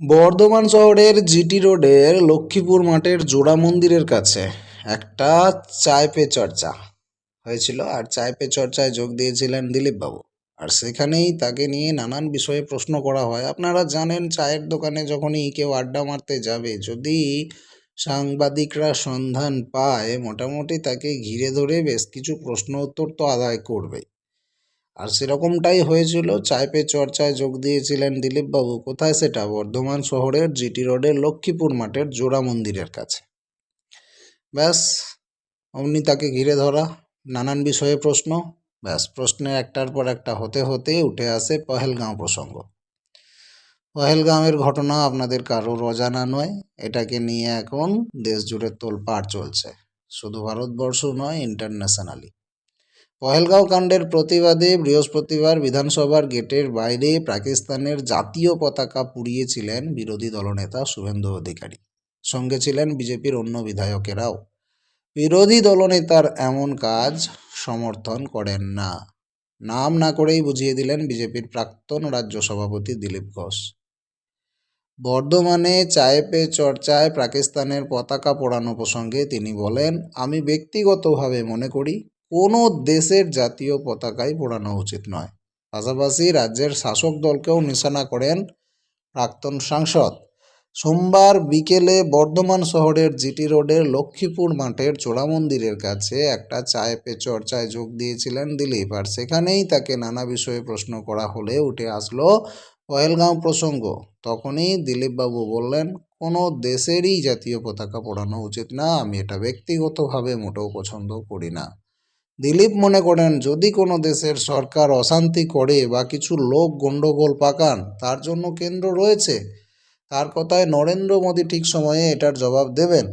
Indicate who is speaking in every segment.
Speaker 1: বর্ধমান শহরের জিটি রোডের লক্ষ্মীপুর মাঠের জোড়া মন্দিরের কাছে একটা চায় পে চর্চা হয়েছিল আর চায় পে চর্চায় যোগ দিয়েছিলেন দিলীপবাবু। আর সেখানেই তাকে নিয়ে নানান বিষয়ে প্রশ্ন করা হয়। আপনারা জানেন চায়ের দোকানে যখনই কেউ আড্ডা মারতে যাবে, যদি সাংবাদিকরা সন্ধান পায়, মোটামুটি তাকে ঘিরে ধরে বেশ কিছু প্রশ্ন উত্তর তো আদায় করবেই। আর সেরকমটাই হয়েছিল। চায় পে চর্চায় যোগ দিয়েছিলেন দিলীপবাবু। কোথায় সেটা? বর্ধমান শহরের জিটি রোডের লক্ষ্মীপুর মাঠের জোড়া মন্দিরের কাছে। ব্যাস অমনি তাকে ঘিরে ধরা, নানান বিষয়ে প্রশ্ন। ব্যাস, প্রশ্নে একটার পর একটা হতে হতে উঠে আসে পহেলগাঁও প্রসঙ্গ। পহেলগাঁওয়ের ঘটনা আপনাদের কারোর অজানা নয়। এটাকে নিয়ে এখন দেশ জুড়ে তোলপাড় চলছে। শুধু ভারতবর্ষ নয় ইন্টারন্যাশনালি পহেলগাঁও কাণ্ডের প্রতিবাদে বৃহস্পতিবার বিধানসভার গেটের বাইরে পাকিস্তানের জাতীয় পতাকা পুড়িয়েছিলেন বিরোধী দলনেতা শুভেন্দু অধিকারী। সঙ্গে ছিলেন বিজেপির অন্য বিধায়কেরাও। বিরোধী দলনেতার এমন কাজ সমর্থন করেন না। নাম না করেই বুঝিয়ে দিলেন বিজেপির প্রাক্তন রাজ্য সভাপতি দিলীপ ঘোষ। বর্ধমানে চায়ে পে চর্চায় পাকিস্তানের পতাকা পোড়ানো প্রসঙ্গে তিনি বলেন, আমি ব্যক্তিগতভাবে মনে করি কোনো দেশের জাতীয় পতাকাই পোড়ানো উচিত নয়। পাশাপাশি রাজ্যের শাসক দলকেও নিশানা করেন প্রাক্তন সাংসদ। সোমবার বিকেলে বর্ধমান শহরের জিটি রোডের লক্ষ্মীপুর মাঠের চোড়া মন্দিরের কাছে একটা চায় পে চর্চায় যোগ দিয়েছিলেন দিলীপ। আর সেখানেই তাকে নানা বিষয়ে প্রশ্ন করা হলে উঠে আসলো পহেলগাঁও প্রসঙ্গ। তখনই দিলীপবাবু বললেন, কোনো দেশেরই জাতীয় পতাকা পোড়ানো উচিত না। আমি এটা ব্যক্তিগতভাবে মোটেও পছন্দ করি না। দিলীপ মনে করেন, যদি কোনো দেশের সরকার অশান্তি করে বা কিছু লোক গণ্ডগোল পাকান, তার জন্য কেন্দ্র রয়েছে। তার কথায় নরেন্দ্র মোদী ঠিক সময়ে এটার জবাব দেবেন।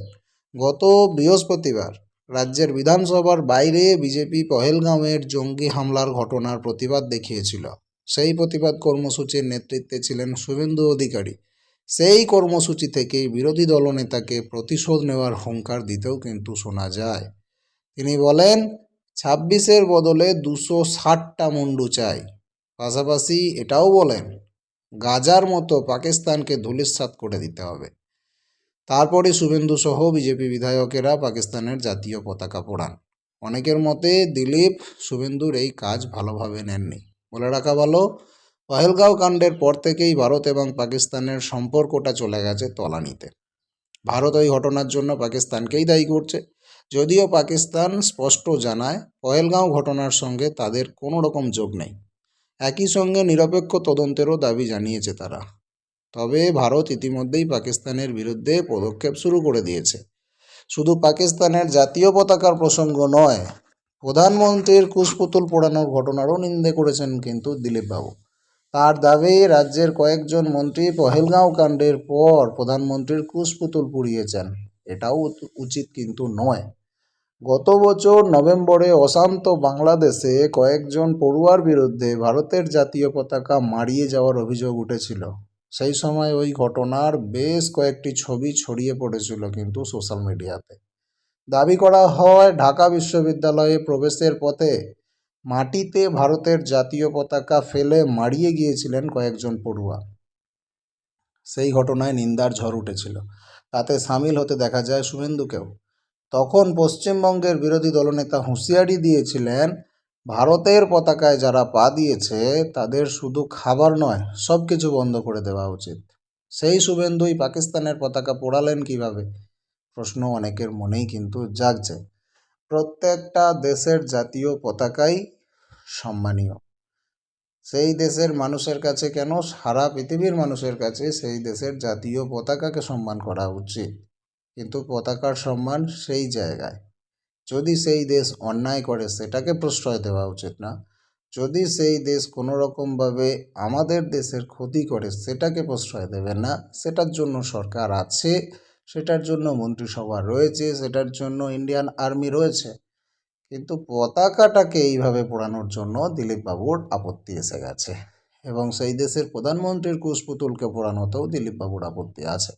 Speaker 1: গত বৃহস্পতিবার রাজ্যের বিধানসভার বাইরে বিজেপি পহেলগাঁওয়ের জঙ্গি হামলার ঘটনার প্রতিবাদ দেখিয়েছিল। সেই প্রতিবাদ কর্মসূচির নেতৃত্বে ছিলেন শুভেন্দু অধিকারী। সেই কর্মসূচি থেকেই বিরোধী দলনেতাকে প্রতিশোধ নেওয়ার হুঙ্কার দিতেও কিন্তু শোনা যায়। তিনি বলেন ছাব্বিশের বদলে দুশো ষাটটা মুন্ডু চাই। পাশাপাশি এটাও বলেন, গাজার মতো পাকিস্তানকে ধূলিসাৎ করে দিতে হবে। তারপরে শুভেন্দু সহ বিজেপি বিধায়কেরা পাকিস্তানের জাতীয় পতাকা পোড়ান। অনেকের মতে দিলীপ, শুভেন্দুর এই কাজ ভালোভাবে নেননি। বলে রাখা ভালো, পহেলগাঁও কাণ্ডের পর থেকেই ভারত এবং পাকিস্তানের সম্পর্কটা চলে গেছে তলানিতে। ভারত ওই ঘটনার জন্য পাকিস্তানকেই দায়ী করছে। যদিও পাকিস্তান স্পষ্ট জানায়, পহেলগাঁও ঘটনার সঙ্গে তাদের কোনো রকম যোগ নেই। একই সঙ্গে নিরপেক্ষ তদন্তেরও দাবি জানিয়েছে তারা। তবে ভারত ইতিমধ্যেই পাকিস্তানের বিরুদ্ধে পদক্ষেপ শুরু করে দিয়েছে। শুধু পাকিস্তানের জাতীয় পতাকার প্রসঙ্গ নয়, প্রধানমন্ত্রীর কুশপুতুল পোড়ানোর ঘটনারও নিন্দে করেছেন কিন্তু দিলীপবাবু। তার দাবি, রাজ্যের কয়েকজন মন্ত্রী পহেলগাঁও কাণ্ডের পর প্রধানমন্ত্রীর কুশপুতুল পুড়িয়েছেন। এটাও উচিত কিন্তু নয়। গত বছর নভেম্বরে অশান্ত বাংলাদেশে কয়েকজন পড়ুয়ার বিরুদ্ধে ভারতের জাতীয় পতাকা মারিয়ে যাওয়ার অভিযোগ উঠেছিল। সেই সময় ওই ঘটনার বেশ কয়েকটি ছবি ছড়িয়ে পড়েছিল কিন্তু সোশ্যাল মিডিয়াতে। দাবি করা হয়, ঢাকা বিশ্ববিদ্যালয়ে প্রবেশের পথে মাটিতে ভারতের জাতীয় পতাকা ফেলে মারিয়ে গিয়েছিলেন কয়েকজন পড়ুয়া। সেই ঘটনায় নিন্দার ঝড় উঠেছিল। তাতে সামিল হতে দেখা যায় শুভেন্দুকেও। তখন পশ্চিমবঙ্গের বিরোধী দলনেতা হুঁশিয়ারি দিয়েছিলেন, ভারতের পতাকায় যারা পা দিয়েছে, তাদের শুধু খাবার নয় সব কিছু বন্ধ করে দেওয়া উচিত। সেই শুভেন্দুই পাকিস্তানের পতাকা পোড়ালেন কীভাবে? প্রশ্ন অনেকের মনেই কিন্তু জাগছে। প্রত্যেকটা দেশের জাতীয় পতাকাই সম্মানীয়। সেই দেশের মানুষের কাছে কেন? সারা পৃথিবীর মানুষের কাছে সেই দেশের জাতীয় পতাকাকে সম্মান করা উচিত। কিন্তু পতাকার সম্মান সেই জায়গায়। যদি সেই দেশ অন্যায় করে, সেটাকে প্রশ্রয় দেওয়া উচিত না। যদি সেই দেশ কোনো রকমভাবে আমাদের দেশের ক্ষতি করে, সেটাকে প্রশ্রয় দেবে না। সেটার জন্য সরকার আছে, সেটার জন্য মন্ত্রিসভা রয়েছে, সেটার জন্য ইন্ডিয়ান আর্মি রয়েছে। কিন্তু পতাকাটাকে এইভাবে পোড়ানোর জন্য দিলীপবাবুর আপত্তি এসে গেছে। এবং সেই দেশের প্রধানমন্ত্রীর কুশপুতুলকে পোড়ানোতেও দিলীপবাবুর আপত্তি আছে।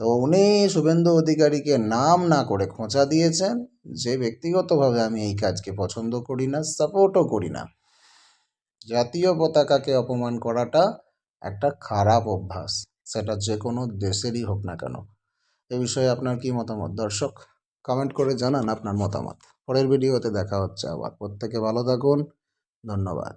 Speaker 1: তো উনি শুভেন্দু অধিকারীকে নাম না করে খোঁচা দিয়েছেন। যে ব্যক্তিগতভাবে আমি এই কাজকে পছন্দ করি না, সাপোর্টও করি না। জাতীয় পতাকাকে অপমান করাটা একটা খারাপ অভ্যাস, সেটা যে কোনো দেশেরই হোক না কেন। এ বিষয়ে আপনার কি মতামত? দর্শক কমেন্ট করে জানান আপনার মতামত। পরের ভিডিওতে দেখা হচ্ছে আবার। প্রত্যেকে ভালো থাকুন। ধন্যবাদ।